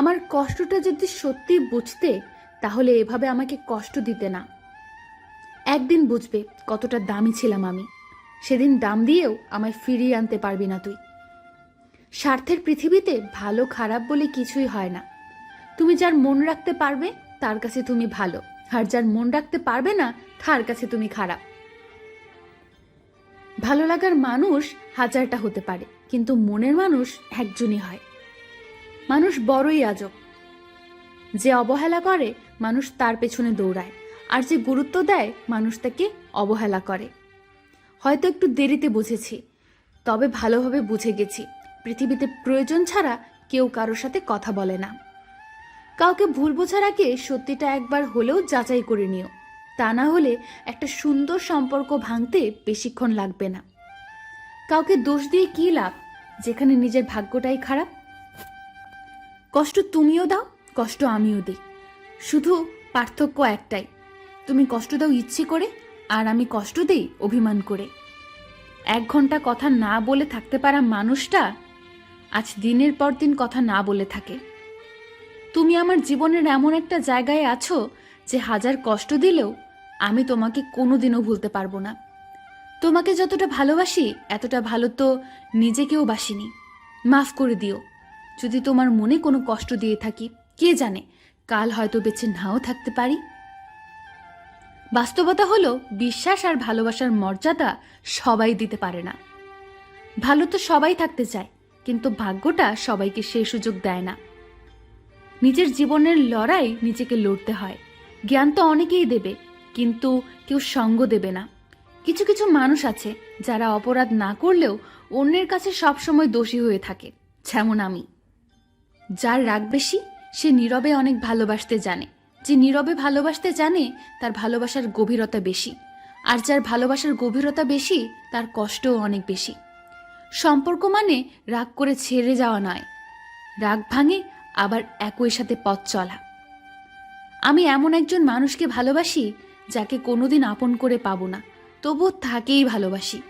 আমার কষ্টটা যদি সত্যি বুঝতে, তাহলে এভাবে আমাকে কষ্ট দিতে না। একদিন বুঝবে কতটা দামি ছিলাম আমি। সেদিন দাম দিয়েও আমায় ফিরিয়ে আনতে পারবি না তুই। স্বার্থের পৃথিবীতে ভালো খারাপ বলে কিছুই হয় না। তুমি যার মন রাখতে পারবে, তার কাছে তুমি ভালো। আর যার মন রাখতে পারবে না, তার কাছে তুমি খারাপ। ভালো লাগার মানুষ হাজারটা হতে পারে, কিন্তু মনের মানুষ একজনই হয়। মানুষ বড়ই আজব। যে অবহেলা করে, মানুষ তার পেছনে দৌড়ায়, আর যে গুরুত্ব দেয়, মানুষ তাকে অবহেলা করে। হয়তো একটু দেরিতে বুঝেছি, তবে ভালোভাবে বুঝে গেছি, পৃথিবীতে প্রয়োজন ছাড়া কেউ কারোর সাথে কথা বলে না। কাউকে ভুল বোঝার আগে সত্যিটা একবার হলেও যাচাই করে নিও, তা না হলে একটা সুন্দর সম্পর্ক ভাঙতে বেশিক্ষণ লাগবে না। কাউকে দোষ দিয়ে কী লাভ, যেখানে নিজের ভাগ্যটাই খারাপ? কষ্ট তুমিও দাও, কষ্ট আমিও দিই। শুধু পার্থক্য একটাই, তুমি কষ্ট দাও ইচ্ছে করে, আর আমি কষ্ট দিই অভিমান করে। এক ঘণ্টা কথা না বলে থাকতে পারা মানুষটা আজ দিনের পর দিন কথা না বলে থাকে। তুমি আমার জীবনের এমন একটা জায়গায় আছো যে হাজার কষ্ট দিলেও আমি তোমাকে কোনোদিনও ভুলতে পারব না। তোমাকে যতটা ভালোবাসি, এতটা ভালো তো নিজেকেও বাসিনি। মাফ করে দিও। যদি তোমার মনে কোনো কষ্ট দিয়ে থাকি, কে জানে, কাল হয়তো বেছে নাও থাকতে পারি। বাস্তবতা হলো, বিশ্বাস আর ভালোবাসার মর্যাদা সবাই দিতে পারে না। ভালো তো সবাই থাকতে চায়, কিন্তু ভাগ্যটা সবাইকে সেই সুযোগ দেয় না। নিজের জীবনের লড়াই নিজেকে লড়তে হয়। জ্ঞান তো অনেকেই দেবে, কিন্তু কেউ সঙ্গ দেবে না। কিছু কিছু মানুষ আছে, যারা অপরাধ না করলেও অন্যের কাছে সবসময় দোষী হয়ে থাকে, যেমন আমি। যার রাগ বেশি, সে নীরবে অনেক ভালোবাসতে জানে। যে নীরবে ভালোবাসতে জানে, তার ভালোবাসার গভীরতা বেশি। আর যার ভালোবাসার গভীরতা বেশি, তার কষ্টও অনেক বেশি। সম্পর্ক মানে রাগ করে ছেড়ে যাওয়া নয়। রাগ ভাঙে, আবার একই সাথে পথ চলা। আমি এমন একজন মানুষকে ভালোবাসি, যাকে কোনোদিন আপন করে পাবো না। তবুও তাকেই ভালোবাসি।